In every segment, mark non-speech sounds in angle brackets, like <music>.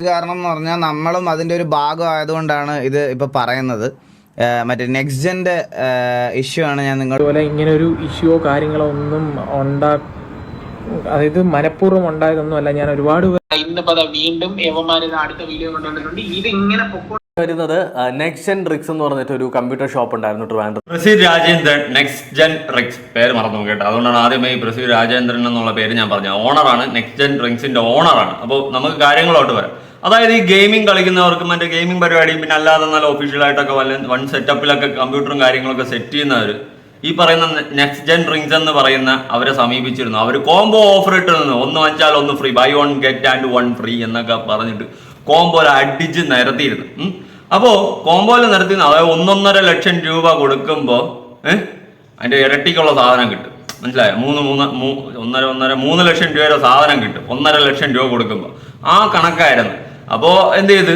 കാരണം എന്ന് പറഞ്ഞാൽ നമ്മളും അതിന്റെ ഒരു ഭാഗം ആയതുകൊണ്ടാണ് ഇത് ഇപ്പോൾ പറയുന്നത്. മറ്റേ നെക്സ്റ്റ് ജെന്റെ ഇഷ്യൂ ആണ് ഞാൻ നിങ്ങൾ അതുപോലെ ഇങ്ങനെ ഒരു ഇഷ്യൂ കാര്യങ്ങളോ ഒന്നും ഉണ്ടാ അതായത് മനഃപൂർവം ഉണ്ടായതൊന്നും അല്ല ഞാൻ ഒരുപാട് ഇന്നിപ്പോ വീണ്ടും യവന്മാര് അടുത്ത വീഡിയോ കൊണ്ടുവന്നിട്ടുണ്ട് ഇത് ഇങ്ങനെ പൊക്കോ വരുന്നത് നെക്സ്റ്റ് ജെൻ റിക്സ് എന്ന് പറഞ്ഞിട്ട് ഒരു കമ്പ്യൂട്ടർ ഷോപ്പ് ഉണ്ടായിരുന്നു Trivandrum Praseed Rajendran next gen rigs പേര് മറന്നു കേട്ടോ. അതുകൊണ്ടാണ് ആദ്യമേ ഈ പ്രസീദ് രാജേന്ദ്രൻ എന്നുള്ള പേര് ഞാൻ പറഞ്ഞത്. ഓണറാണ് നെക്സ്റ്റ് ജെൻ റിക്സിന്റെ ഓണറാണ് അപ്പോൾ നമുക്ക് കാര്യങ്ങളോട്ട് വരാം. അതായത് ഈ ഗെയിമിംഗ് കളിക്കുന്നവർക്കും മറ്റേ ഗെയിമിംഗ് പരിപാടിയും പിന്നെ അല്ലാതെ നല്ല ഒഫീഷ്യലായിട്ടൊക്കെ വല്ല വൺ സെറ്റപ്പിലൊക്കെ കമ്പ്യൂട്ടറും കാര്യങ്ങളൊക്കെ സെറ്റ് ചെയ്യുന്നവർ ഈ പറയുന്ന നെക്സ്റ്റ് ജെൻ റിങ്സ് എന്ന് പറയുന്ന അവരെ സമീപിച്ചിരുന്നു. അവർ കോംബോ ഓഫർ ഇട്ടിരുന്നു. ഒന്ന് വാങ്ങിച്ചാൽ ഒന്ന് free buy one get and one free എന്നൊക്കെ പറഞ്ഞിട്ട് കോംബോയിൽ അടിച്ച് നിരത്തിയിരുന്നു. അപ്പോ കോംബോയിൽ നിരത്തി അതായത് ഒന്നൊന്നര ലക്ഷം രൂപ കൊടുക്കുമ്പോൾ അതിന്റെ ഇരട്ടിക്കുള്ള സാധനം കിട്ടും. മനസ്സിലായോ? മൂന്ന് മൂന്ന് മൂ- ഒന്നര ഒന്നര മൂന്ന് ലക്ഷം രൂപയുടെ സാധനം കിട്ടും. ഒന്നര ലക്ഷം രൂപ കൊടുക്കുമ്പോൾ ആ കണക്കായിരുന്നു. അപ്പോ എന്ത് ചെയ്ത്?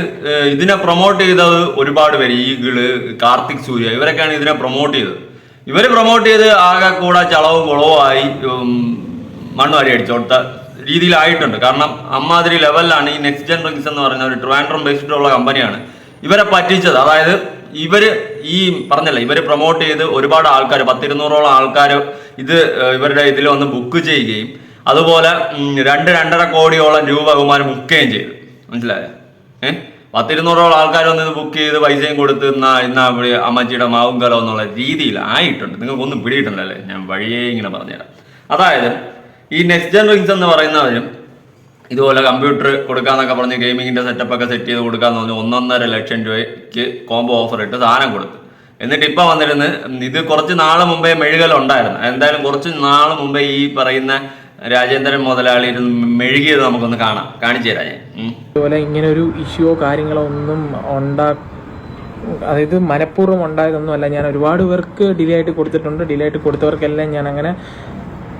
ഇതിനെ പ്രൊമോട്ട് ചെയ്തത് ഒരുപാട് പേര്. ഈഗിൾ കാർത്തിക് സൂര്യ ഇവരൊക്കെയാണ് ഇതിനെ പ്രൊമോട്ട് ചെയ്തത്. ഇവർ പ്രൊമോട്ട് ചെയ്ത് ആകെ കൂടെ ചളവും കുളവുമായി ആയി മണ്ണ് വാരി അടിച്ചോട്ട രീതിയിലായിട്ടുണ്ട്. കാരണം അമ്മാതിരി ലെവലിലാണ് ഈ നെക്സ്റ്റ് ജെൻ റിങ്സ് എന്ന് പറയുന്ന ഒരു ട്രിവാൻഡ്രം ബേസ്ഡ് ഉള്ള കമ്പനിയാണ് ഇവരെ പറ്റിച്ചത് അതായത് ഇവർ ഈ പറഞ്ഞല്ലേ ഇവർ പ്രൊമോട്ട് ചെയ്ത് ഒരുപാട് ആൾക്കാർ പത്തിരുന്നൂറോളം ആൾക്കാർ ഇത് ഇവരുടെ ഇതിൽ വന്ന് ബുക്ക് ചെയ്യുകയും അതുപോലെ രണ്ട് രണ്ടര കോടിയോളം രൂപ ബഹുമാനം മുക്കുകയും ചെയ്തു. മനസ്സിലായോ? ഏഹ് പത്തിരുന്നൂറോളം ആൾക്കാർ വന്ന് ഇത് ബുക്ക് ചെയ്ത് പൈസയും കൊടുത്ത് ഇന്നാ ഇന്നാ ഇവിടെ അമ്മച്ചിയുടെ മാവും കലോ എന്നുള്ള രീതിയിൽ ആയിട്ടുണ്ട് നിങ്ങൾക്കൊന്നും പിടിയിട്ടുണ്ടല്ലേ ഞാൻ വഴിയേ ഇങ്ങനെ പറഞ്ഞുതരാം. അതായത് ഈ നെക്സ്റ്റ് ജെൻ റിങ്സ് എന്ന് പറയുന്നവരും ഇതുപോലെ കമ്പ്യൂട്ടർ കൊടുക്കാന്നൊക്കെ പറഞ്ഞ് ഗെയിമിങ്ങിന്റെ സെറ്റപ്പ് ഒക്കെ സെറ്റ് ചെയ്ത് കൊടുക്കാന്ന് പറഞ്ഞ് ഒന്നൊന്നര ലക്ഷം രൂപയ്ക്ക് കോംബോ ഓഫർ ഇട്ട് സാധനം കൊടുത്തു. എന്നിട്ട് ഇപ്പൊ വന്നിരുന്ന് ഇത് കുറച്ച് നാൾ മുമ്പേ മെഴുകൽ ഉണ്ടായിരുന്നു. എന്തായാലും കുറച്ച് നാൾ മുമ്പേ ഈ പറയുന്ന രാജേന്ദ്രൻ മുതലാളി ഇരുന്ന് മെഴുകിയത് നമുക്കൊന്ന് കാണാം. കാണിച്ചു തരാം ഇതുപോലെ ഇങ്ങനെ ഒരു ഇഷ്യൂ കാര്യങ്ങളോ ഒന്നും ഉണ്ടാ അതായത് മനഃപൂർവം ഉണ്ടായതൊന്നും അല്ല ഞാൻ ഒരുപാട് പേർക്ക് ഡിലേ ആയിട്ട് കൊടുത്തിട്ടുണ്ട്. ഡിലേ ആയിട്ട് കൊടുത്തവർക്കെല്ലാം ഞാൻ അങ്ങനെ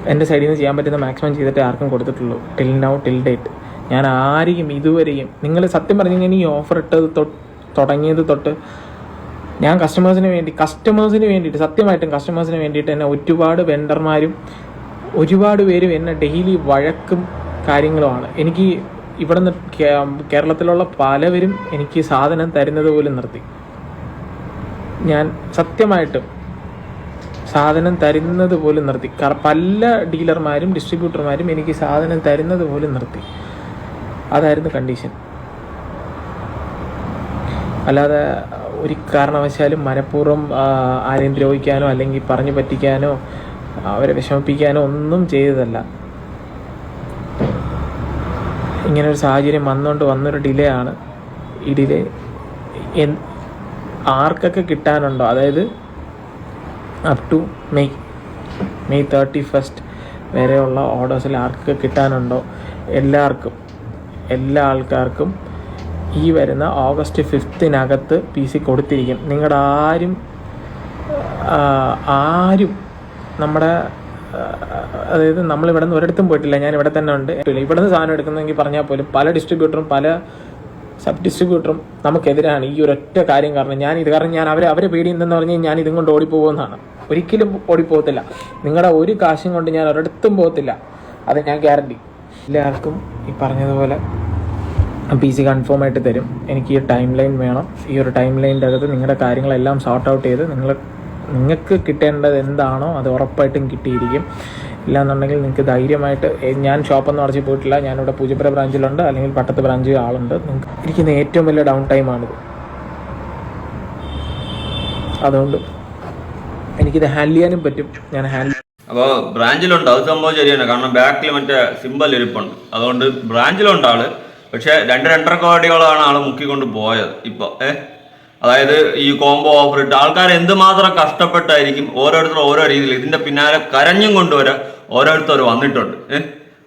എന്റെ സൈഡിൽ നിന്ന് ചെയ്യാൻ പറ്റുന്ന മാക്സിമം ചെയ്തിട്ട് ആർക്കും കൊടുത്തിട്ടുള്ളൂ. ടിൽ നൗ ടിൽ ഡേറ്റ് ഞാൻ ആരെയും ഇതുവരെയും നിങ്ങൾ സത്യം പറഞ്ഞു കഴിഞ്ഞാൽ ഈ ഓഫർ ഇട്ടത് തൊട്ട് തുടങ്ങിയത് തൊട്ട് ഞാൻ കസ്റ്റമേഴ്സിന് വേണ്ടി കസ്റ്റമേഴ്സിന് വേണ്ടിയിട്ട് സത്യമായിട്ടും കസ്റ്റമേഴ്സിന് വേണ്ടിയിട്ട് എന്നെ ഒരുപാട് വെണ്ടർമാരും ഒരുപാട് പേരും എന്നെ ഡെയിലി വഴക്കും കാര്യങ്ങളുമാണ്. എനിക്ക് ഇവിടെ നിന്ന് കേരളത്തിലുള്ള പലവരും എനിക്ക് സാധനം തരുന്നത് പോലും നിർത്തി. ഞാൻ സത്യമായിട്ടും സാധനം തരുന്നത് പോലും നിർത്തി. പല ഡീലർമാരും ഡിസ്ട്രിബ്യൂട്ടർമാരും എനിക്ക് സാധനം തരുന്നത് പോലും നിർത്തി. അതായിരുന്നു കണ്ടീഷൻ അല്ലാതെ ഒരു കാരണവശാലും മനഃപൂർവം ആരെയും ദ്രോഹിക്കാനോ അല്ലെങ്കിൽ പറഞ്ഞു പറ്റിക്കാനോ അവരെ വിഷമിപ്പിക്കാനോ ഒന്നും ചെയ്തതല്ല. ഇങ്ങനൊരു സാഹചര്യം വന്നുകൊണ്ട് വന്നൊരു ഡിലേ ആണ്. ഈ ഡിലേ ആർക്കൊക്കെ കിട്ടാനുണ്ടോ? അതായത് up to May May thirty first വരെയുള്ള ഓർഡേഴ്സിൽ ആർക്കൊക്കെ കിട്ടാനുണ്ടോ? എല്ലാവർക്കും എല്ലാ ആൾക്കാർക്കും ഈ വരുന്ന ഓഗസ്റ്റ് ഫിഫ്തിനകത്ത് പി സി കൊടുത്തിരിക്കും. നിങ്ങളുടെ ആരും ആരും നമ്മുടെ അതായത് നമ്മൾ ഇവിടെ നിന്ന് ഒരിടത്തും പോയിട്ടില്ല. ഞാൻ ഇവിടെ തന്നെ ഉണ്ട്. ഇവിടെ നിന്ന് സാധനം എടുക്കുന്നെങ്കിൽ പറഞ്ഞാൽ പോലും പല ഡിസ്ട്രിബ്യൂട്ടറും പല സബ് ഡിസ്ട്രിബ്യൂട്ടറും നമുക്കെതിരാണ് ഈ ഒരൊറ്റ കാര്യം കാരണം ഞാൻ ഇത് കാരണം ഞാൻ അവരെ അവരെ പേടിയെന്ന് പറഞ്ഞ് ഞാൻ ഇതും കൊണ്ട് ഓടിപ്പോകുമെന്നാണ്. ഒരിക്കലും ഓടിപ്പോകത്തില്ല. നിങ്ങളുടെ ഒരു കാശും കൊണ്ട് ഞാൻ ഒരിടത്തും പോകത്തില്ല. അത് ഞാൻ ഗ്യാരണ്ടി. എല്ലാവർക്കും ഈ പറഞ്ഞതുപോലെ പി സി കൺഫേം ആയിട്ട് തരും. എനിക്ക് ഈ ടൈം ലൈൻ വേണം. ഈ ഒരു ടൈം ലൈനിന്റെ അകത്ത് നിങ്ങളുടെ കാര്യങ്ങളെല്ലാം സോർട്ട് ഔട്ട് ചെയ്ത് നിങ്ങൾ നിങ്ങൾക്ക് കിട്ടേണ്ടത് എന്താണോ അത് ഉറപ്പായിട്ടും കിട്ടിയിരിക്കും. ഇല്ലാന്നുണ്ടെങ്കിൽ നിങ്ങൾക്ക് ധൈര്യമായിട്ട് ഞാൻ ഷോപ്പൊന്നും അടച്ചു പോയിട്ടില്ല. ഞാനിവിടെ പൂജപ്പുര ബ്രാഞ്ചിലുണ്ട്. അല്ലെങ്കിൽ പട്ടത്ത് ബ്രാഞ്ചിൽ ആളുണ്ട്. നിങ്ങൾക്ക് ഇരിക്കുന്ന ഏറ്റവും വലിയ ഡൗൺ ടൈമാണിത് അതുകൊണ്ട് എനിക്കിത് ഹാൻഡിൽ ചെയ്യാനും പറ്റും. ഞാൻ ഹാൻഡിൽ അപ്പോൾ ബ്രാഞ്ചിലുണ്ട്. അത് സംഭവം ശരിയാണ്. കാരണം ബാക്കിൽ മറ്റേ സിമ്പൽ ഇരിപ്പുണ്ട്. അതുകൊണ്ട് ബ്രാഞ്ചിലുണ്ട് ആൾ. പക്ഷേ രണ്ട് രണ്ടര കോടിയോളാണ് ആൾ മുക്കിക്കൊണ്ട് പോയത്. ഇപ്പോൾ ഏ? അതായത് ഈ കോംബോ ഓഫർ ഇട്ട് ആൾക്കാർ എന്തുമാത്രം കഷ്ടപ്പെട്ടായിരിക്കും ഓരോരുത്തർ ഓരോ രീതിയിൽ ഇതിന്റെ പിന്നാലെ കരഞ്ഞും കൊണ്ടുവരെ ഓരോരുത്തർ വന്നിട്ടുണ്ട്.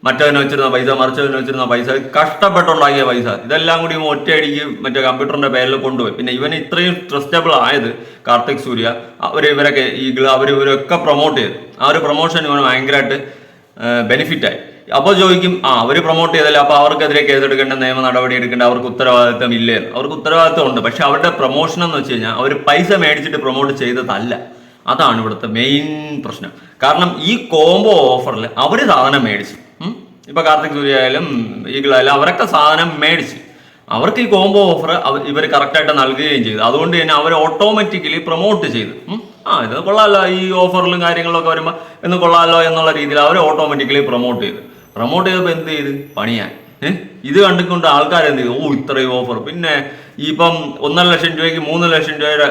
മറ്റവനെ വെച്ചിരുന്ന പൈസ മറിച്ചവന് വെച്ചിരുന്ന പൈസ കഷ്ടപ്പെട്ടുണ്ടാക്കിയ പൈസ. ഇതെല്ലാം കൂടി ഒറ്റയടിക്ക് മറ്റേ കമ്പ്യൂട്ടറിന്റെ പേരിൽ കൊണ്ടുപോയി. പിന്നെ ഇവൻ ഇത്രയും ട്രസ്റ്റബിൾ ആയത് കാർത്തിക് സൂര്യ അവർ ഇവരൊക്കെ ഈ അവർ ഇവരൊക്കെ പ്രൊമോട്ട് ചെയ്തു. ആ ഒരു പ്രൊമോഷൻ ഇവന് ഭയങ്കരമായിട്ട് ബെനിഫിറ്റ് ആയി. അപ്പോൾ ചോദിക്കും ആ അവർ പ്രൊമോട്ട് ചെയ്തല്ലേ അപ്പോൾ അവർക്കെതിരെ കേസെടുക്കേണ്ട നിയമ നടപടി എടുക്കേണ്ട അവർക്ക് ഉത്തരവാദിത്തം ഇല്ലേ. അവർക്ക് ഉത്തരവാദിത്തം ഉണ്ട് പക്ഷെ അവരുടെ പ്രൊമോഷൻ എന്ന് വെച്ച് കഴിഞ്ഞാൽ അവർ പൈസ മേടിച്ചിട്ട് പ്രൊമോട്ട് ചെയ്തതല്ല. അതാണ് ഇവിടുത്തെ മെയിൻ പ്രശ്നം. കാരണം ഈ കോംബോ ഓഫറിൽ അവർ സാധനം മേടിച്ചു. ഇപ്പൊ കാർത്തിക് സൂര്യ ആയാലും ഈഗിളായാലും അവരൊക്കെ സാധനം മേടിച്ചു. അവർക്ക് ഈ കോംബോ ഓഫർ ഇവർ കറക്റ്റായിട്ട് നൽകുകയും ചെയ്തു. അതുകൊണ്ട് തന്നെ അവർ ഓട്ടോമാറ്റിക്കലി പ്രൊമോട്ട് ചെയ്തു. ആ ഇത് കൊള്ളാമല്ലോ ഈ ഓഫറിലും കാര്യങ്ങളിലൊക്കെ വരുമ്പോൾ എന്ന് കൊള്ളാമല്ലോ എന്നുള്ള രീതിയിൽ അവർ ഓട്ടോമാറ്റിക്കലി പ്രൊമോട്ട് ചെയ്തു. പ്രൊമോട്ട് ചെയ്തപ്പോൾ എന്ത് ചെയ്ത്? പണിയാൻ ഇത് കണ്ടുകൊണ്ട് ആൾക്കാർ എന്ത് ചെയ്തു? ഓ ഇത്രയും ഓഫർ പിന്നെ ഇപ്പം ഒന്നര ലക്ഷം രൂപയ്ക്ക് മൂന്ന് ലക്ഷം രൂപയുടെ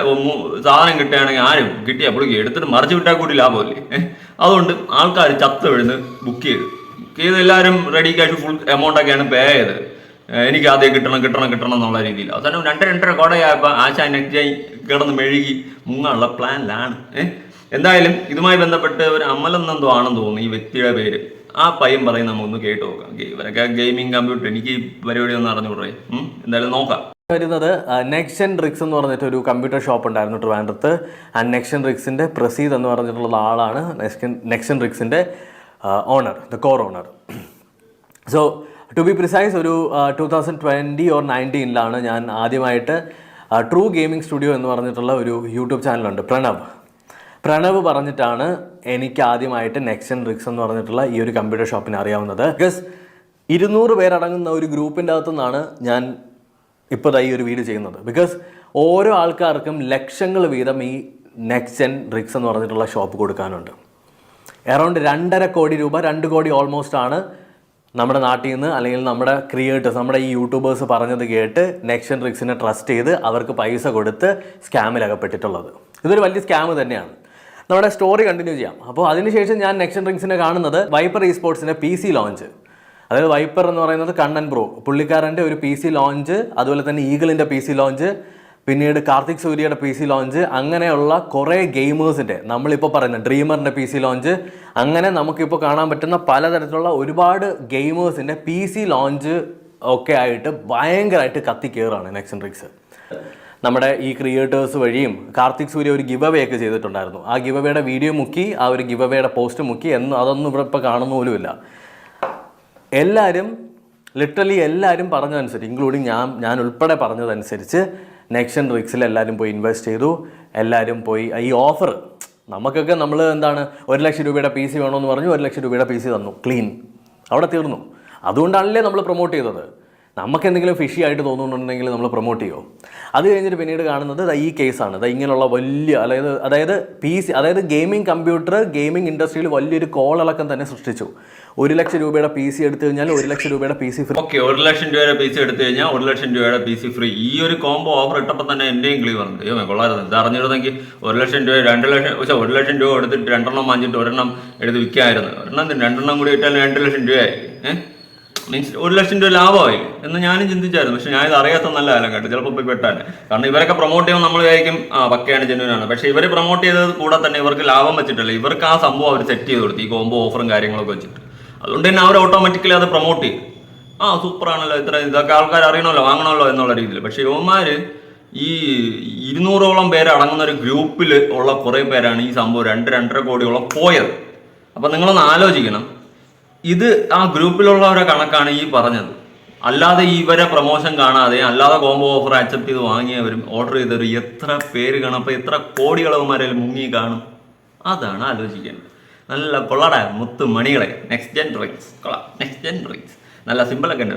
സാധനം കിട്ടുകയാണെങ്കിൽ ആരും കിട്ടിയ പുള്ളിക്ക് എടുത്തിട്ട് മറിച്ച് വിട്ടാൽ കൂടി ലാഭമല്ലേ? അതുകൊണ്ട് ആൾക്കാർ ചത്ത് വിഴുന്ന് ബുക്ക് ചെയ്തു. ബുക്ക് ചെയ്ത് എല്ലാവരും റെഡി ക്യാഷ് ഫുൾ എമൗണ്ട് ഒക്കെയാണ് പേ ചെയ്തത്. എനിക്ക് ആദ്യം കിട്ടണം കിട്ടണം കിട്ടണം എന്നുള്ള രീതിയിൽ. അവസാനം രണ്ട് രണ്ടര കോടയായപ്പോൾ ആശാ നെക്സ്റ്റ് കിടന്ന് മെഴുകി മുങ്ങാനുള്ള പ്ലാനിലാണ് എന്തായാലും ഇതുമായി ബന്ധപ്പെട്ട് ഒരു അമലെന്നെന്തോ ആണെന്ന് തോന്നുന്നു ഈ വ്യക്തിയുടെ പേര്. ആ പയ്യൻ പറയും നമുക്കൊന്ന് കേട്ട് നോക്കാം. ഇവരൊക്കെ ഗെയിമിംഗ് കമ്പ്യൂട്ടർ എനിക്ക് പരിപാടി ഒന്ന് അറിഞ്ഞുകൂടേ എന്തായാലും നോക്കാം. വരുന്നത് നെക്ഷൻ റിക്സ് എന്ന് പറഞ്ഞിട്ട് ഒരു കമ്പ്യൂട്ടർ ഷോപ്പ് ഉണ്ടായിരുന്നു ട്രിവാൻഡ്രത്ത്. ആ നെക്ഷൻ റിക്സിന്റെ പ്രസീദ് എന്ന് പറഞ്ഞിട്ടുള്ള ആളാണ് നെക്ഷൻ next gen റിക്സിന്റെ owner the core owner so to be precise ഒരു ടു തൗസൻഡ് ട്വന്റി ഓർ നയന്റീനിലാണ് ഞാൻ ആദ്യമായിട്ട് ട്രൂ ഗെയിമിംഗ് സ്റ്റുഡിയോ എന്ന് പറഞ്ഞിട്ടുള്ള ഒരു യൂട്യൂബ് ചാനലുണ്ട് പ്രണവ് പ്രണവ് പറഞ്ഞിട്ടാണ് എനിക്ക് ആദ്യമായിട്ട് നെക്സൺ റിക്സ് എന്ന് പറഞ്ഞിട്ടുള്ള ഈ ഒരു കമ്പ്യൂട്ടർ ഷോപ്പിനെ അറിയാവുന്നത്. ബിക്കോസ് ഇരുന്നൂറ് പേരടങ്ങുന്ന ഒരു ഗ്രൂപ്പിന്റെ അകത്തു നിന്നാണ് ഞാൻ ഇപ്പോൾ ഈ ഒരു വീഡിയോ ചെയ്യുന്നത്. ബിക്കോസ് ഓരോ ആൾക്കാർക്കും ലക്ഷങ്ങൾ വീതം ഈ നെക്സൺ റിക്സ് എന്ന് പറഞ്ഞിട്ടുള്ള ഷോപ്പ് കൊടുക്കാനുണ്ട്. അറൗണ്ട് രണ്ടര കോടി രൂപ രണ്ട് കോടി ഓൾമോസ്റ്റ് ആണ് നമ്മുടെ നാട്ടിൽ നിന്ന് അല്ലെങ്കിൽ നമ്മുടെ ക്രിയേറ്റേഴ്സ് നമ്മുടെ ഈ യൂട്യൂബേഴ്സ് പറഞ്ഞത് കേട്ട് നെക്ഷൻ റിക്സിനെ ട്രസ്റ്റ് ചെയ്ത് അവർക്ക് പൈസ കൊടുത്ത് സ്കാമിൽ അകപ്പെട്ടിട്ടുള്ളത്. ഇതൊരു വലിയ സ്കാം തന്നെയാണ്. നമ്മുടെ സ്റ്റോറി കണ്ടിന്യൂ ചെയ്യാം. അപ്പോൾ അതിനുശേഷം ഞാൻ നെക്സ്റ്റ് റിങ്സിനെ കാണുന്നത് വൈപ്പർ ഇ സ്പോർട്സിന്റെ പി സി ലോഞ്ച് അതായത് വൈപ്പർ എന്ന് പറയുന്നത് കണ്ണൻ ബ്രോ പുള്ളിക്കാരന്റെ ഒരു പി സി ലോഞ്ച് അതുപോലെ തന്നെ ഈഗിളിന്റെ പി സി ലോഞ്ച് പിന്നീട് കാർത്തിക് സൂര്യയുടെ പി സി ലോഞ്ച് അങ്ങനെയുള്ള കുറേ ഗെയിമേഴ്സിന്റെ നമ്മളിപ്പോൾ പറയുന്ന ഡ്രീമറിന്റെ പി സി ലോഞ്ച് അങ്ങനെ നമുക്കിപ്പോൾ കാണാൻ പറ്റുന്ന പലതരത്തിലുള്ള ഒരുപാട് ഗെയിമേഴ്സിന്റെ പി സി ലോഞ്ച് ഒക്കെ ആയിട്ട് ഭയങ്കരമായിട്ട് കത്തിക്കേറാണ് നെക്സൺ റിക്സ് നമ്മുടെ ഈ ക്രിയേറ്റേഴ്സ് വഴിയും കാർത്തിക് സൂര്യ ഒരു ഗിവ് അവേ ഒക്കെ ചെയ്തിട്ടുണ്ടായിരുന്നു. ആ ഗിവ് അവയുടെ വീഡിയോ മുക്കി ആ ഒരു ഗിവ് അവയുടെ പോസ്റ്റ് മുക്കി എന്ന് അതൊന്നും ഇവിടെ ഇപ്പോൾ കാണുന്ന പോലുമില്ല എല്ലാവരും ലിറ്ററലി എല്ലാവരും പറഞ്ഞതനുസരിച്ച് ഇൻക്ലൂഡിങ് ഞാൻ ഞാൻ ഉൾപ്പെടെ പറഞ്ഞതനുസരിച്ച് നെക്ഷൻ റിക്സിൽ എല്ലാവരും പോയി ഇൻവെസ്റ്റ് ചെയ്തു. എല്ലാവരും പോയി ഈ ഓഫർ നമുക്കൊക്കെ നമ്മൾ എന്താണ് ഒരു ലക്ഷം രൂപയുടെ പി സി വേണമെന്ന് പറഞ്ഞു ഒരു ലക്ഷം രൂപയുടെ പി സി തന്നു. ക്ലീൻ അവിടെ തീർന്നു. അതുകൊണ്ടാണല്ലേ നമ്മൾ പ്രൊമോട്ട് ചെയ്തത്. നമുക്ക് എന്തെങ്കിലും ഫിഷി ആയിട്ട് തോന്നുന്നുണ്ടെങ്കിൽ നമ്മൾ പ്രൊമോട്ട് ചെയ്യുമോ അത് കഴിഞ്ഞിട്ട് പിന്നീട് കാണുന്നത് ഈ കേസാണ് ദാ ഇങ്ങനെയുള്ള വലിയ അതായത് അതായത് പി സി അതായത് ഗെയിമിംഗ് കമ്പ്യൂട്ടർ ഗെയിമിംഗ് ഇൻഡസ്ട്രിയിൽ വലിയൊരു കോളിളക്കം തന്നെ സൃഷ്ടിച്ചു. ഒരു ലക്ഷം രൂപയുടെ പി സി എടുത്തു കഴിഞ്ഞാൽ ഒരു ലക്ഷം രൂപയുടെ പി സി ഫ്രീ ഓക്കെ ഒരു ലക്ഷം രൂപയുടെ പി സി എടുത്തു കഴിഞ്ഞാൽ ഒരു ലക്ഷം രൂപയുടെ പി സി ഫ്രീ ഈ ഒരു കോംബോ ഓഫർ ഇട്ടപ്പോൾ തന്നെ എന്റെയും കിളി വന്നത് അയ്യോ കൊള്ളായിരുന്നു ഇത് അറിഞ്ഞിരുന്നെങ്കിൽ ഒരു ലക്ഷം രൂപ രണ്ട് ലക്ഷം പക്ഷേ ഒരു ലക്ഷം രൂപ എടുത്തിട്ട് രണ്ടെണ്ണം വാങ്ങിച്ചിട്ട് ഒരെണ്ണം എടുത്ത് വിൽക്കായിരുന്നു. ഒരെണ്ണം? രണ്ടെണ്ണം കൂടി ഇട്ടാൽ രണ്ട് ലക്ഷം രൂപയായി. ഏഹ്? മീൻസ് ഒരു ലക്ഷം രൂപ ലാഭമായി എന്ന് ഞാനും ചിന്തിച്ചായിരുന്നു. പക്ഷെ ഞാൻ അറിയാത്ത നല്ല കാലം കേട്ടോ. ചിലപ്പോൾ പോയി പെട്ടാണ് കാരണം ഇവരൊക്കെ പ്രൊമോട്ട് ചെയ്യുമ്പോൾ നമ്മൾ വിചാരിക്കും ആ പക്കയാണ് ജെന്യൂനാണ് പക്ഷെ ഇവർ പ്രൊമോട്ട് ചെയ്തത് കൂടെ തന്നെ ഇവർക്ക് ലാഭം വെച്ചിട്ടില്ല. ഇവർക്ക് ആ സംഭവം അവർ സെറ്റ് ചെയ്ത് കൊടുത്തു. ഈ കോംബോ ഓഫറും കാര്യങ്ങളൊക്കെ വെച്ചിട്ട്. അതുകൊണ്ട് തന്നെ അവർ ഓട്ടോമാറ്റിക്കലി അത് പ്രൊമോട്ട് ചെയ്യും. ആ സൂപ്പറാണല്ലോ ഇത്ര ഇതൊക്കെ ആൾക്കാർ അറിയണമല്ലോ വാങ്ങണമല്ലോ എന്നുള്ള രീതിയിൽ. പക്ഷെ യുവന്മാർ ഈ ഇരുന്നൂറോളം പേര് അടങ്ങുന്ന ഒരു ഗ്രൂപ്പിൽ ഉള്ള കുറേ പേരാണ് ഈ സംഭവം രണ്ട് രണ്ടര കോടിയോളം പോയത്. അപ്പം നിങ്ങളൊന്ന് ആലോചിക്കണം. ഇത് ആ ഗ്രൂപ്പിലുള്ളവരെ കണക്കാണ് ഈ പറഞ്ഞത്. അല്ലാതെ ഇവരെ പ്രൊമോഷൻ കാണാതെ അല്ലാതെ കോംബോ ഓഫർ അക്സെപ്റ്റ് ചെയ്ത് വാങ്ങിയവരും ഓർഡർ ചെയ്തവരും എത്ര പേര് കാണും അപ്പൊ എത്ര കോടികളവന്മാരിൽ മുങ്ങി കാണും? അതാണ് ആലോചിക്കേണ്ടത്. നല്ല കൊള്ളട മുത്ത് മണികളെ. നെക്സ്റ്റ് ജെൻ ഡ്രിങ്ക്സ് കൊള്ളാം. നെക്സ്റ്റ് ജെൻ ഡ്രിങ്ക്സ് നല്ല സിമ്പിളൊക്കെ ഉണ്ട്.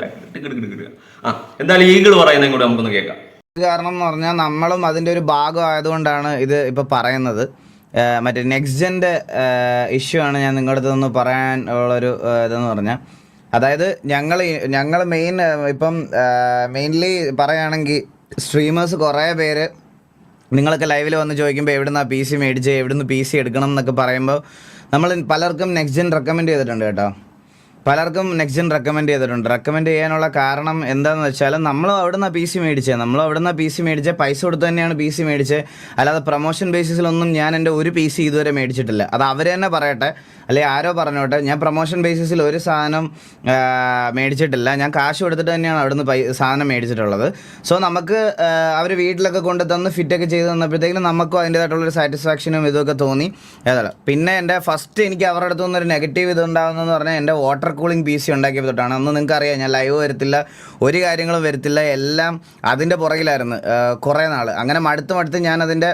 ആ എന്തായാലും ഈഗിൾ പറയുന്നതും കൂടെ നമുക്കൊന്ന് കേൾക്കാം. കാരണം എന്ന് പറഞ്ഞാൽ നമ്മളും അതിന്റെ ഒരു ഭാഗം ആയതുകൊണ്ടാണ് ഇത് ഇപ്പോൾ പറയുന്നത്. മറ്റേ നെക്സ്റ്റ് ഇഷ്യൂ ആണ് ഞാൻ നിങ്ങളുടെ അടുത്ത് നിന്ന് പറയാൻ ഉള്ളൊരു ഇതെന്ന് പറഞ്ഞാൽ അതായത് ഞങ്ങൾ ഞങ്ങൾ മെയിൻ ഇപ്പം മെയിൻലി പറയുകയാണെങ്കിൽ സ്ട്രീമേഴ്സ് കുറേ പേര് നിങ്ങളൊക്കെ ലൈവിൽ വന്ന് ചോദിക്കുമ്പോൾ എവിടുന്നാ പി സി മേടിച്ച് എവിടുന്ന് പി സി എടുക്കണം എന്നൊക്കെ പറയുമ്പോൾ നമ്മൾ പലർക്കും നെക്സ്റ്റ് ജെൻ റെക്കമെൻഡ് ചെയ്തിട്ടുണ്ട് കേട്ടോ. പലർക്കും നെക്സ്റ്റ് റെക്കമെൻഡ് ചെയ്തിട്ടുണ്ട്. റെക്കമെൻഡ് ചെയ്യാനുള്ള കാരണം എന്താണെന്ന് വെച്ചാൽ നമ്മൾ അവിടെ നിന്ന് പി സി മേടിച്ചത് നമ്മൾ അവിടെ നിന്ന് പി സി മേടിച്ച. പൈസ കൊടുത്ത് തന്നെയാണ് പി സി മേടിച്ചത് അല്ലാതെ പ്രൊമോഷൻ ബേസിസിലൊന്നും ഞാൻ എന്റെ ഒരു പി സി ഇതുവരെ മേടിച്ചിട്ടില്ല. അത് അവർ തന്നെ പറയട്ടെ. അല്ലെങ്കിൽ ആരോ പറഞ്ഞോട്ടെ. ഞാൻ പ്രൊമോഷൻ ബേസിസിൽ ഒരു സാധനം മേടിച്ചിട്ടില്ല. ഞാൻ കാശ് കൊടുത്തിട്ട് തന്നെയാണ് അവിടുന്ന് പൈ സാധനം മേടിച്ചിട്ടുള്ളത്. സോ നമുക്ക് അവർ വീട്ടിലൊക്കെ കൊണ്ട് തന്ന് ഫിറ്റൊക്കെ ചെയ്ത് തന്നപ്പോഴത്തേക്കും നമുക്കും അതിന്റേതായിട്ടുള്ളൊരു സാറ്റിസ്ഫാക്ഷനും ഇതൊക്കെ തോന്നി. ഏതായാലും. പിന്നെ എന്റെ ഫസ്റ്റ് എനിക്ക് അവരുടെ അടുത്തുനിന്ന് ഒരു നെഗറ്റീവ് ഇത് ഉണ്ടാകുന്നതെന്ന് പറഞ്ഞാൽ എന്റെ വാട്ടർ കൂളിംഗ് പി സി ഉണ്ടാക്കിയപ്പോൾ തൊട്ടാണ്. അന്ന് നിങ്ങൾക്ക് അറിയാം ഞാൻ ലൈവ് വരത്തില്ല ഒരു കാര്യങ്ങളും വരത്തില്ല എല്ലാം അതിന്റെ പുറകിലായിരുന്നു കുറേ നാൾ അങ്ങനെ മടുത്ത് മടുത്ത് ഞാൻ അതിന്റെ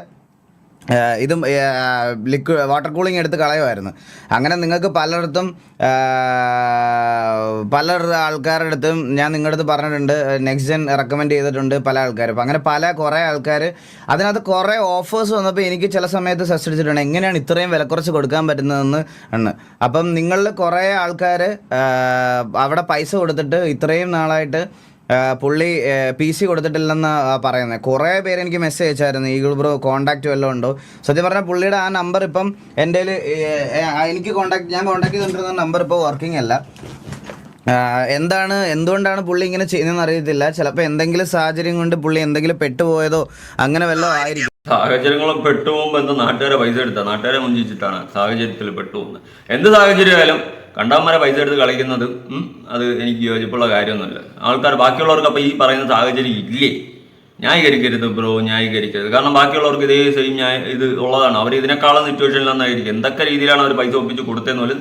ഇതും ലിക്വിഡ് വാട്ടർ കൂളിംഗ് എടുത്ത് കളയുമായിരുന്നു. അങ്ങനെ നിങ്ങൾക്ക് പലയിടത്തും പല ആൾക്കാരുടെ അടുത്തും ഞാൻ നിങ്ങളുടെ അടുത്ത് പറഞ്ഞിട്ടുണ്ട് നെക്സ്റ്റ് ജെൻ റെക്കമെൻഡ് ചെയ്തിട്ടുണ്ട് പല ആൾക്കാരും. അപ്പം അങ്ങനെ പല കുറേ ആൾക്കാർ അതിനകത്ത് കുറേ ഓഫേഴ്സ് വന്നപ്പോൾ എനിക്ക് ചില സമയത്ത് സസ്റ്റിച്ചിട്ടുണ്ട് എങ്ങനെയാണ് ഇത്രയും വില കുറച്ച് കൊടുക്കാൻ പറ്റുന്നതെന്ന് ആണ് അപ്പം നിങ്ങളിൽ കുറേ ആൾക്കാർ അവിടെ പൈസ കൊടുത്തിട്ട് ഇത്രയും നാളായിട്ട് പുള്ളി പി സി കൊടുത്തിട്ടില്ലെന്ന് പറയുന്നത് കുറേ പേര് എനിക്ക് മെസ്സേജ് അയച്ചായിരുന്നു. ഈഗിൾ ബ്രോ കോൺടാക്റ്റ് വല്ലതും ഉണ്ടോ? സത്യം പറഞ്ഞാൽ പുള്ളിയുടെ ആ നമ്പർ ഇപ്പം എന്റെ എനിക്ക് കോൺടാക്ട് ഞാൻ കോൺടാക്ട് ചെയ്തുകൊണ്ടിരുന്ന നമ്പർ ഇപ്പോൾ വർക്കിംഗ് അല്ല. എന്താണ് എന്തുകൊണ്ടാണ് പുള്ളി ഇങ്ങനെ ചെയ്യുന്നതെന്ന് അറിയത്തില്ല. ചിലപ്പോൾ എന്തെങ്കിലും സാഹചര്യം കൊണ്ട് പുള്ളി എന്തെങ്കിലും പെട്ടുപോയതോ അങ്ങനെ വല്ലതും ആയിരിക്കും. സാഹചര്യങ്ങളും പെട്ടുപോകുമ്പോൾ എന്താ നാട്ടുകാരെ പൈസ എടുത്താൽ നാട്ടുകാരെ മുഞ്ചിച്ചിട്ടാണ് സാഹചര്യത്തിൽ പെട്ടുപോകുന്നത്. എന്ത് സാഹചര്യമായാലും കണ്ടാന്മാരെ പൈസ എടുത്ത് കളിക്കുന്നത് അത് എനിക്ക് യോജിപ്പുള്ള കാര്യമൊന്നുമില്ല. ആൾക്കാർ ബാക്കിയുള്ളവർക്ക് അപ്പോൾ ഈ പറയുന്ന സാഹചര്യം ഇല്ലേ? ന്യായീകരിക്കരുത് ബ്രോ ന്യായീകരിക്കരുത്. കാരണം ബാക്കിയുള്ളവർക്ക് ഇതേ സെയിം ന്യായ ഇത് ഉള്ളതാണ്. അവർ ഇതിനേക്കാളും സിറ്റുവേഷനിലെന്നായിരിക്കും എന്തൊക്കെ രീതിയിലാണ് അവർ പൈസ ഒപ്പിച്ച് കൊടുത്തതെന്ന് പോലും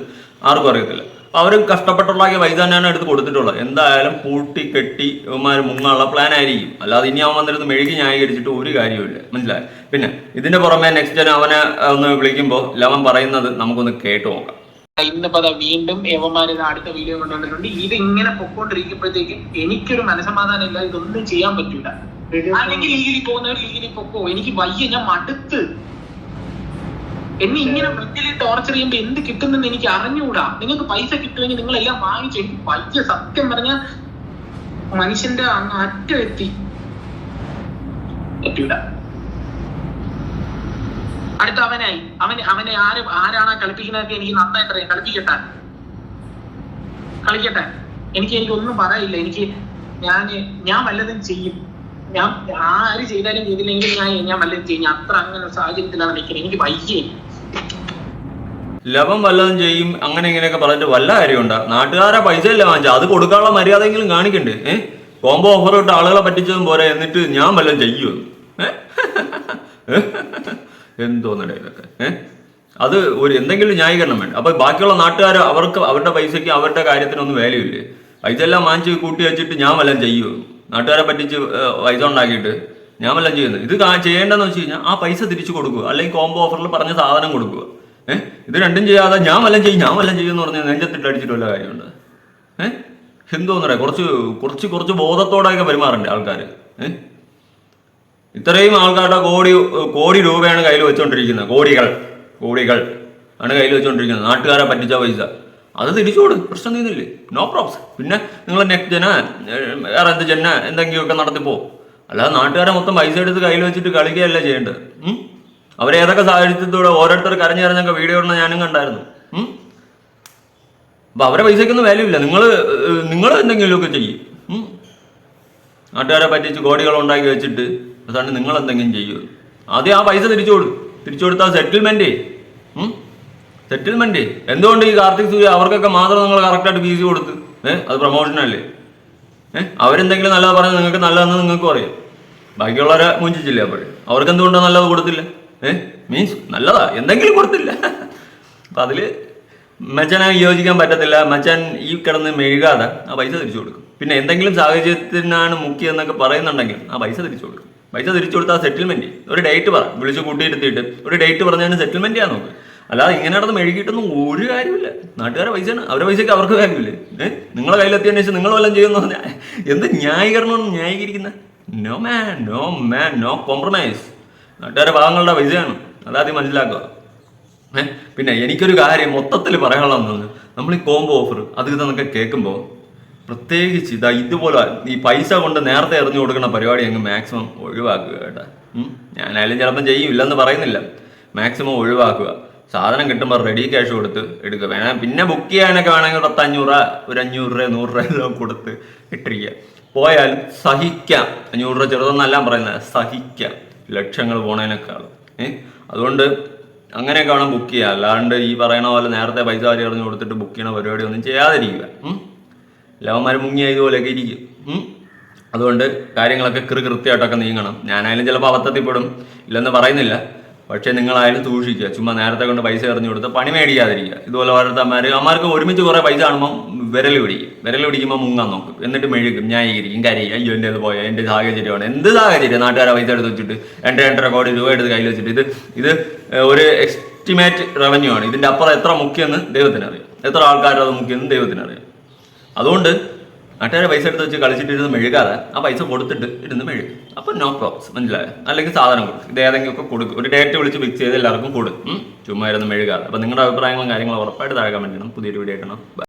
ആർക്കും അറിയത്തില്ല. അപ്പോൾ അവർ കഷ്ടപ്പെട്ടുള്ളാക്കിയ പൈസ തന്നെയാണ് എടുത്ത് കൊടുത്തിട്ടുള്ളത്. എന്തായാലും പൂട്ടി കെട്ടി ഇവന്മാർ മുങ്ങാനുള്ള പ്ലാൻ ആയിരിക്കും. അല്ലാതെ ഇനി അവൻ വന്നിരുന്ന് മെഴുകി ന്യായീകരിച്ചിട്ട് ഒരു കാര്യമില്ല മനസ്സിലായി? പിന്നെ ഇതിന്റെ പുറമെ നെക്സ്റ്റ് അവനെ ഒന്ന് വിളിക്കുമ്പോൾ ലവൻ പറയുന്നത് നമുക്കൊന്ന് കേട്ടു നോക്കാം. ഇന്നിപ്പോ പത വീണ്ടും യവന്മാര് അടുത്ത വീഡിയോ കൊണ്ടുവന്നിട്ടുണ്ട് ഇത് ഇങ്ങനെ പൊക്കോണ്ടിരിക്കുമ്പോഴത്തേക്കും എനിക്കൊരു മനസമാധാനം ഇല്ല ഇതൊന്നും ചെയ്യാൻ പറ്റൂല. അല്ലെങ്കിൽ ലീഗിൽ പോകുന്നവർ ലീഗിൽ പൊക്കോ. എനിക്ക് വയ്യ ഞാൻ മടുത്ത്. എന്നെ ഇങ്ങനെ വൃത്തിയിൽ ടോർച്ചർ ചെയ്യുമ്പോൾ എന്ത് കിട്ടുന്നെന്ന് എനിക്ക് അറിഞ്ഞുകൂടാ നിങ്ങൾക്ക് പൈസ കിട്ടുമെങ്കിൽ നിങ്ങൾ എല്ലാം വാങ്ങിച്ചു എനിക്ക് വയ്യ. സത്യം പറഞ്ഞ മനുഷ്യന്റെ അങ്ങ് അറ്റം എത്തി. പറ്റൂല. അടുത്ത അവനായി അവൻ അവനെ ആര് ആരാണ് കളിപ്പിക്കുന്നതൊക്കെ എനിക്ക് നന്നായിട്ട് അറിയാം. കളിപ്പിക്കട്ടെ. കളിക്കട്ടെ. എനിക്ക് എനിക്ക് ഒന്നും പറയില്ല. എനിക്ക് ഞാൻ ഞാൻ വല്ലതും ചെയ്യും. ഞാൻ ആര് ചെയ്താലും ചെയ്തില്ലെങ്കിൽ ഞാൻ ഞാൻ വല്ലതും ചെയ്യും. ഞാൻ അത്ര അങ്ങനെ സാഹചര്യത്തിലാണ് നിൽക്കുന്നത്. എനിക്ക് വയ്യേ. ലവം വല്ലതും ചെയ്യും അങ്ങനെ ഇങ്ങനെയൊക്കെ പറഞ്ഞിട്ട് വല്ല കാര്യമുണ്ടാ? നാട്ടുകാരെ പൈസ ഇല്ല വാങ്ങിച്ചാൽ അത് കൊടുക്കാനുള്ള മര്യാദയെങ്കിലും കാണിക്കണ്ടേ? ഏഹ് കോംബോ ഓഫർ ഇട്ട് ആളുകളെ പറ്റിച്ചതും പോരെ. എന്നിട്ട് ഞാൻ വല്ലതും ചെയ്യുമോ ഏ? <laughs> എന്തോന്നടേ ഇതൊക്കെ ഏഹ് അത് ഒരു എന്തെങ്കിലും ന്യായീകരണം വേണ്ട അപ്പൊ ബാക്കിയുള്ള നാട്ടുകാർ അവർക്ക് അവരുടെ പൈസയ്ക്ക് അവരുടെ കാര്യത്തിനൊന്നും വാല്യൂ ഇല്ലേ? പൈസ എല്ലാം വാങ്ങിച്ച് കൂട്ടി വെച്ചിട്ട് ഞാൻ വല്ലതും ചെയ്യുമോ നാട്ടുകാരെ പറ്റിച്ച് പൈസ ഉണ്ടാക്കിയിട്ട് ഞാൻ വല്ലതും ചെയ്യുന്നത് ഇത് ചെയ്യേണ്ടതെന്ന് വെച്ച് കഴിഞ്ഞാൽ ആ പൈസ തിരിച്ചു കൊടുക്കുക. അല്ലെങ്കിൽ കോംബോ ഓഫറിൽ പറഞ്ഞ സാധനം കൊടുക്കുക. ഏഹ് ഇത് രണ്ടും ചെയ്യാതെ ഞാൻ വല്ലതും ചെയ്യും ഞാൻ വല്ലതും ചെയ്യും എന്ന് പറഞ്ഞാൽ നെഞ്ചത്തിട്ട് അടിച്ചിട്ട് വല്ല കാര്യമുണ്ട്? ഏഹ് എന്തോന്നറിയാം? കുറച്ച് കുറച്ച് കുറച്ച് ബോധത്തോടെയൊക്കെ പെരുമാറണ്ടേ ആൾക്കാർ ഏഹ് ഇത്രയും ആൾക്കാരുടെ കോടി കോടി രൂപയാണ് കയ്യിൽ വെച്ചുകൊണ്ടിരിക്കുന്നത് കോടികൾ കോടികൾ ആണ് കയ്യിൽ വെച്ചുകൊണ്ടിരിക്കുന്നത് നാട്ടുകാരെ പറ്റിച്ച പൈസ. അത് തിരിച്ചു കൊടു പ്രശ്നം തീരുന്നില്ലേ നോ പ്രോബ്സ് പിന്നെ നിങ്ങൾ നെക്സ്റ്റ് ജന വേറെ എന്ത് ജന എന്തെങ്കിലുമൊക്കെ നടത്തിപ്പോ അല്ലാതെ നാട്ടുകാരെ മൊത്തം പൈസ എടുത്ത് കയ്യിൽ വെച്ചിട്ട് കളിക്കുകയല്ല ചെയ്യേണ്ടത്. ഉം? അവരെ ഏതൊക്കെ സാഹചര്യത്തിലൂടെ ഓരോരുത്തർ കരഞ്ഞു കരഞ്ഞൊക്കെ വീഡിയോ ഇടുന്ന ഞാനും കണ്ടായിരുന്നു? അപ്പൊ അവരെ പൈസക്കൊന്നും വാല്യൂ ഇല്ല. നിങ്ങൾ നിങ്ങൾ എന്തെങ്കിലുമൊക്കെ ചെയ്യും? നാട്ടുകാരെ പറ്റിച്ച് കോടികൾ ഉണ്ടാക്കി വെച്ചിട്ട് അതാണ് നിങ്ങൾ എന്തെങ്കിലും ചെയ്യൂ. ആദ്യം ആ പൈസ തിരിച്ചു കൊടുക്കും തിരിച്ചു കൊടുത്താൽ സെറ്റിൽമെന്റ് സെറ്റിൽമെന്റ് എന്തുകൊണ്ട് ഈ കാർത്തിക് സൂര്യ അവർക്കൊക്കെ മാത്രം നിങ്ങൾ കറക്റ്റായിട്ട് ഫീസ് കൊടുത്ത്? ഏഹ് അത് പ്രൊമോഷനല്ലേ ഏഹ് അവരെന്തെങ്കിലും നല്ലത് പറഞ്ഞാൽ നിങ്ങൾക്ക് നല്ലതെന്ന് നിങ്ങൾക്ക് അറിയാം. ബാക്കിയുള്ളവരെ മുഞ്ചിച്ചില്ലേ അപ്പോൾ? അവർക്ക് എന്തുകൊണ്ടാണ് നല്ലത് കൊടുത്തില്ല? ഏഹ് മീൻസ് നല്ലതാ. എന്തെങ്കിലും കൊടുത്തില്ല. അപ്പം അതിൽ മച്ചാനെ യോജിക്കാൻ പറ്റത്തില്ല. മെച്ചൻ ഈ കിടന്ന് മെഴുകാതെ ആ പൈസ തിരിച്ചു കൊടുക്കും. പിന്നെ എന്തെങ്കിലും സാഹചര്യത്തിനാണ് മുഖ്യം എന്നൊക്കെ പറയുന്നുണ്ടെങ്കിൽ ആ പൈസ തിരിച്ചു കൊടുക്കും. പൈസ തിരിച്ചു കൊടുത്താൽ സെറ്റിൽമെന്റ് ഒരു ഡേറ്റ് പറ. വിളിച്ച് കൂട്ടിയിരുത്തിയിട്ട്. ഒരു ഡേറ്റ് പറഞ്ഞതിന് സെറ്റിൽമെന്റ് ചെയ്യാൻ നോക്ക്. അല്ലാതെ ഇങ്ങനെ നടന്ന് മെഴുകിയിട്ടൊന്നും ഒരു കാര്യമില്ല നാട്ടുകാരെ പൈസയാണ്. അവരുടെ പൈസയ്ക്ക് അവർക്ക് കാര്യമില്ല ഏഹ് നിങ്ങളെ കയ്യിലെത്തിയതിനു ശേഷം നിങ്ങൾ വല്ലതും ചെയ്യുന്നു? എന്ത് ന്യായീകരണം ന്യായീകരിക്കുന്ന? No man no man no compromise നാട്ടുകാരെ ഭാഗങ്ങളുടെ പൈസയാണ്. അതാദ്യം മനസ്സിലാക്കുക? പിന്നെ എനിക്കൊരു കാര്യം മൊത്തത്തിൽ പറയാനുള്ളതെന്ന് നമ്മൾ ഈ കോംബോ ഓഫർ അത് ഇതെന്നൊക്കെ കേൾക്കുമ്പോൾ പ്രത്യേകിച്ച് ഇതാ ഇതുപോലെ ഈ പൈസ കൊണ്ട് നേരത്തെ എറിഞ്ഞു കൊടുക്കുന്ന പരിപാടി അങ്ങ് മാക്സിമം ഒഴിവാക്കുക കേട്ടാ. ഞാനായാലും ചിലപ്പം ചെയ്യും ഇല്ലെന്ന് പറയുന്നില്ല. മാക്സിമം ഒഴിവാക്കുക. സാധനം കിട്ടുമ്പോൾ റെഡി ക്യാഷ് കൊടുത്ത് എടുക്കുക. വേണം പിന്നെ ബുക്ക് ചെയ്യാനൊക്കെ വേണമെങ്കിൽ പത്ത് അഞ്ഞൂറ് ഒരു അഞ്ഞൂറ് രൂപ നൂറ് രൂപ എല്ലാം കൊടുത്ത് ഇട്ടിരിക്കുക. പോയാൽ സഹിക്കാം. അഞ്ഞൂറ് രൂപ ചെറുതെന്നെല്ലാം പറയുന്നത് സഹിക്കാം. ലക്ഷങ്ങൾ പോണേനേക്കാളും. ഏഹ് അതുകൊണ്ട് അങ്ങനെയൊക്കെ വേണം ബുക്ക് ചെയ്യുക അല്ലാണ്ട് ഈ പറയണ പോലെ നേരത്തെ പൈസ വാരി എറിഞ്ഞു കൊടുത്തിട്ട് ബുക്ക് ചെയ്യണ പരിപാടി ഒന്നും ചെയ്യാതിരിക്കുക. ലവന്മാർ മുങ്ങിയ ഇതുപോലെയൊക്കെ ഇരിക്കും അതുകൊണ്ട് കാര്യങ്ങളൊക്കെ കൃ കൃത്യമായിട്ടൊക്കെ നീങ്ങണം. ഞാനായാലും ചിലപ്പോൾ അബദ്ധത്തിൽ പെടും. ഇല്ലെന്ന് പറയുന്നില്ല. പക്ഷേ നിങ്ങളായാലും സൂക്ഷിക്കുക. ചുമ്മാ നേരത്തെ കൊണ്ട് പൈസ എറിഞ്ഞു കൊടുത്ത് പണി മേടിക്കാതിരിക്കുക. ഇതുപോലെ ഓരോരുത്തന്മാർ അമ്മമാർക്ക് ഒരുമിച്ച് കുറേ പൈസ കാണുമ്പോൾ വിരൽ പിടിക്കും. വിരൽ പിടിക്കുമ്പോൾ മുങ്ങാൻ നോക്കും. എന്നിട്ട് മെഴുകും. ന്യായീകരിക്കും കരയും. അയ്യോ എന്റെ അത് പോയ? എന്റെ സാഹചര്യമാണ്. എന്ത് സാഹചര്യം നാട്ടുകാരെ പൈസ എടുത്ത് വെച്ചിട്ട് രണ്ട് രണ്ടര കോടി രൂപ എടുത്ത് കയ്യിൽ വെച്ചിട്ട്. ഇത് ഇത് ഒരു എസ്റ്റിമേറ്റ് റവന്യൂ ആണ്. ഇതിന്റെ അപ്പുറം എത്ര മുഖ്യമെന്ന് ദൈവത്തിനറിയാം. എത്ര ആൾക്കാരത് അത് ദൈവത്തിനറിയാം. ദൈവത്തിന് അറിയാം അതുകൊണ്ട് നാട്ടുകാരെ പൈസ എടുത്ത് വെച്ച് കളിച്ചിട്ട് ഇരുന്ന് മെഴുകാതെ ആ പൈസ കൊടുത്തിട്ട് ഇരുന്ന് മെഴുകും. അപ്പം നോ പ്രോബ്ലംസ് മനസ്സിലായോ? അല്ലെങ്കിൽ സാധനം കൊടുക്കും. ഇത് ഏതെങ്കിലും ഒക്കെ കൊടുക്കും. ഒരു ഡേറ്റ് വിളിച്ച് ഫിക്സ് ചെയ്ത് എല്ലാവർക്കും കൊടുക്കും. ചുമ്മാ ഇരുന്ന് മെഴുകാതെ. അപ്പം നിങ്ങളുടെ അഭിപ്രായങ്ങളും കാര്യങ്ങളും ഉറപ്പായിട്ട് താഴെ കമന്റ് ചെയ്യണം. പുതിയൊരു വീഡിയോ ആയിട്ടാണ്